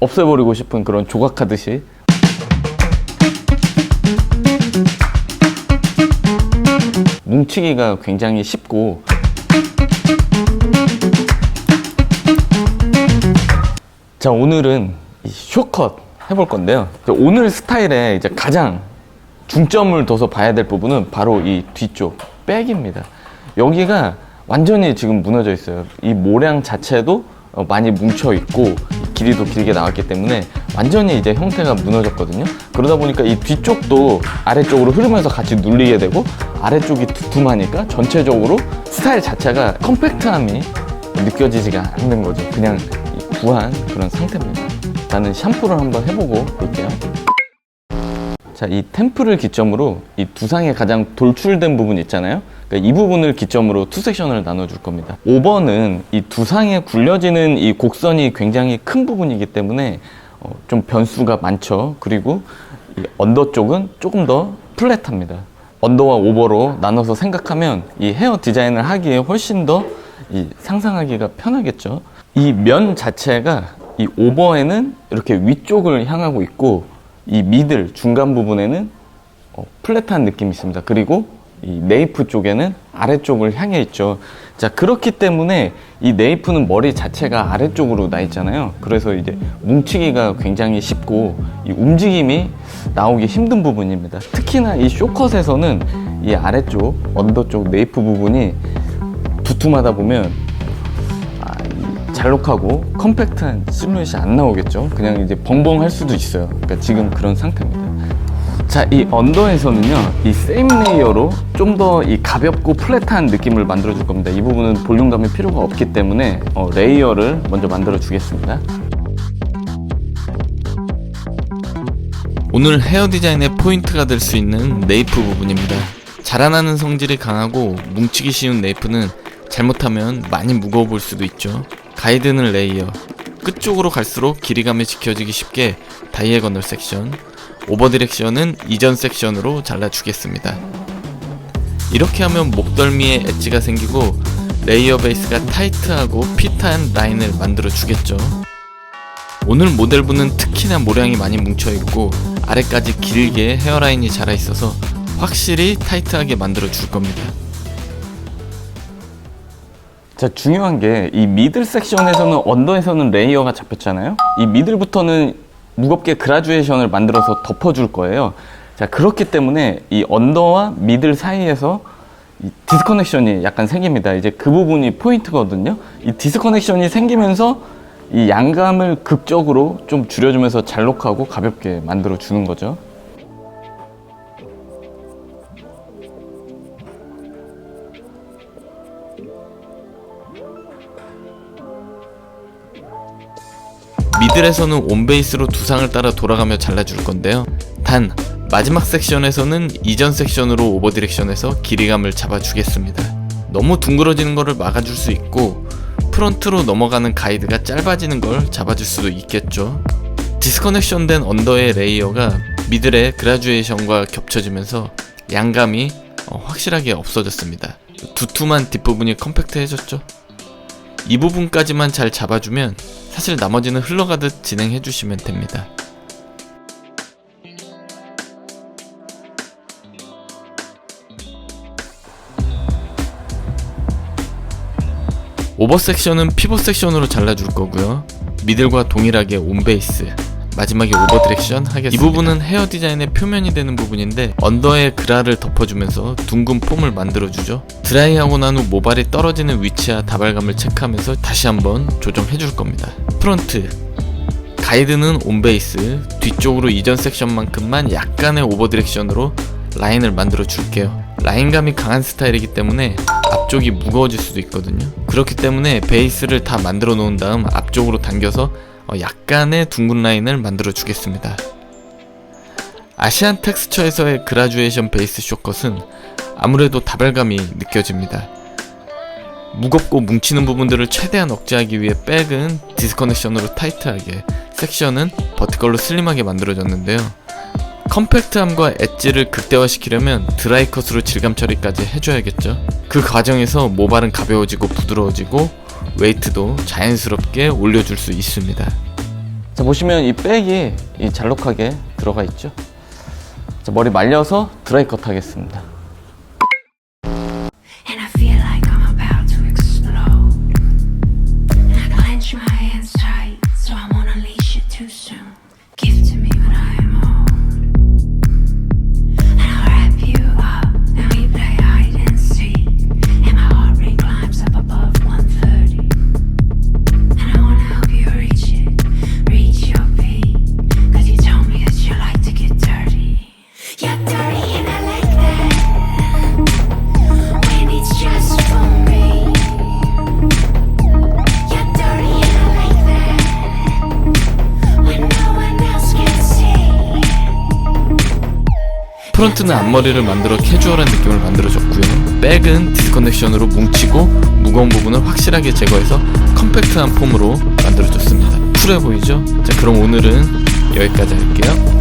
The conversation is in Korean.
없애버리고 싶은 그런 조각하듯이. 뭉치기가 굉장히 쉽고. 자 오늘은 이 쇼컷 해볼 건데요. 오늘 스타일에 이제 가장 중점을 둬서 봐야 될 부분은 바로 이 뒤쪽 백입니다. 여기가 완전히 지금 무너져 있어요. 이 모량 자체도 어, 많이 뭉쳐 있고 길이도 길게 나왔기 때문에 완전히 이제 형태가 무너졌거든요. 그러다 보니까 이 뒤쪽도 아래쪽으로 흐르면서 같이 눌리게 되고 아래쪽이 두툼하니까 전체적으로 스타일 자체가 컴팩트함이 느껴지지가 않는 거죠. 그냥 이 부한 그런 상태입니다. 나는 샴푸를 한번 해보고 볼게요. 자, 이 템플을 기점으로 이 두상의 가장 돌출된 부분 있잖아요. 그러니까 이 부분을 기점으로 투 섹션을 나눠줄 겁니다. 5번은 이 두상에 굴려지는 이 곡선이 굉장히 큰 부분이기 때문에 어, 좀 변수가 많죠. 그리고 이 언더 쪽은 조금 더 플랫합니다. 언더와 오버로 나눠서 생각하면 이 헤어 디자인을 하기에 훨씬 더이 상상하기가 편하겠죠. 이 면 자체가 이 오버에는 이렇게 위쪽을 향하고 있고 이 미들 중간 부분에는 어, 플랫한 느낌이 있습니다. 그리고 이 네이프 쪽에는 아래쪽을 향해 있죠. 자 그렇기 때문에 이 네이프는 머리 자체가 아래쪽으로 나 있잖아요. 그래서 이제 뭉치기가 굉장히 쉽고 이 움직임이 나오기 힘든 부분입니다. 특히나 이 쇼컷에서는 이 아래쪽 언더 쪽 네이프 부분이 두툼하다 보면 아, 이 잘록하고 컴팩트한 실루엣이 안 나오겠죠. 그냥 이제 벙벙할 수도 있어요. 그러니까 지금 그런 상태입니다. 자, 이 언더에서는요, 이 세임 레이어로 좀 더 이 가볍고 플랫한 느낌을 만들어 줄 겁니다. 이 부분은 볼륨감이 필요가 없기 때문에 어, 레이어를 먼저 만들어 주겠습니다. 오늘 헤어 디자인의 포인트가 될 수 있는 네이프 부분입니다. 자라나는 성질이 강하고 뭉치기 쉬운 네이프는 잘못하면 많이 무거워 보일 수도 있죠. 가이드는 레이어. 끝쪽으로 갈수록 길이감이 지켜지기 쉽게 다이애거널 섹션, 오버 디렉션은 이전 섹션으로 잘라주겠습니다. 이렇게 하면 목덜미에 엣지가 생기고 레이어 베이스가 타이트하고 핏한 라인을 만들어 주겠죠. 오늘 모델분은 특히나 모량이 많이 뭉쳐있고 아래까지 길게 헤어라인이 자라있어서 확실히 타이트하게 만들어 줄 겁니다. 자, 중요한 게 이 미들 섹션에서는 언더에서는 레이어가 잡혔잖아요. 이 미들부터는 무겁게 그라듀에이션을 만들어서 덮어줄 거예요. 자, 그렇기 때문에 이 언더와 미들 사이에서 이 디스커넥션이 약간 생깁니다. 이제 그 부분이 포인트거든요. 이 디스커넥션이 생기면서 이 양감을 극적으로 좀 줄여주면서 잘록하고 가볍게 만들어 주는 거죠. 미들에서는 온베이스로 두상을 따라 돌아가며 잘라줄 건데요. 단 마지막 섹션에서는 이전 섹션으로 오버 디렉션에서 길이감을 잡아주겠습니다. 너무 둥그러지는 것을 막아줄 수 있고 프론트로 넘어가는 가이드가 짧아지는 걸 잡아줄 수도 있겠죠. 디스커넥션 된 언더의 레이어가 미들의 그라듀에이션과 겹쳐지면서 양감이 어, 확실하게 없어졌습니다. 두툼한 뒷부분이 컴팩트해졌죠. 이 부분까지만 잘 잡아주면 사실 나머지는 흘러가듯 진행해 주시면 됩니다. 오버 섹션은 피벗 섹션으로 잘라줄 거고요. 미들과 동일하게 온 베이스. 마지막에 오버 디렉션 하겠습니다. 이 부분은 헤어 디자인의 표면이 되는 부분인데 언더의 그라를 덮어주면서 둥근 폼을 만들어주죠. 드라이하고 난 후 모발이 떨어지는 위치와 다발감을 체크하면서 다시 한번 조정해 줄 겁니다. 프론트 가이드는 온베이스 뒤쪽으로 이전 섹션만큼만 약간의 오버 디렉션으로 라인을 만들어 줄게요. 라인감이 강한 스타일이기 때문에 앞쪽이 무거워질 수도 있거든요. 그렇기 때문에 베이스를 다 만들어 놓은 다음 앞쪽으로 당겨서 어, 약간의 둥근 라인을 만들어 주겠습니다. 아시안 텍스처에서의 그라듀에이션 베이스 쇼컷은 아무래도 다발감이 느껴집니다. 무겁고 뭉치는 부분들을 최대한 억제하기 위해 백은 디스커넥션으로 타이트하게, 섹션은 버티컬로 슬림하게 만들어졌는데요. 컴팩트함과 엣지를 극대화시키려면 드라이컷으로 질감 처리까지 해줘야겠죠. 그 과정에서 모발은 가벼워지고 부드러워지고 웨이트도 자연스럽게 올려줄 수 있습니다. 자 보시면 이 백이 이 잘록하게 들어가 있죠. 자 머리 말려서 드라이 컷 하겠습니다. 프론트는 앞머리를 만들어 캐주얼한 느낌을 만들어줬고요. 백은 디스커넥션으로 뭉치고 무거운 부분을 확실하게 제거해서 컴팩트한 폼으로 만들어줬습니다. 쿨해 보이죠? 자, 그럼 오늘은 여기까지 할게요.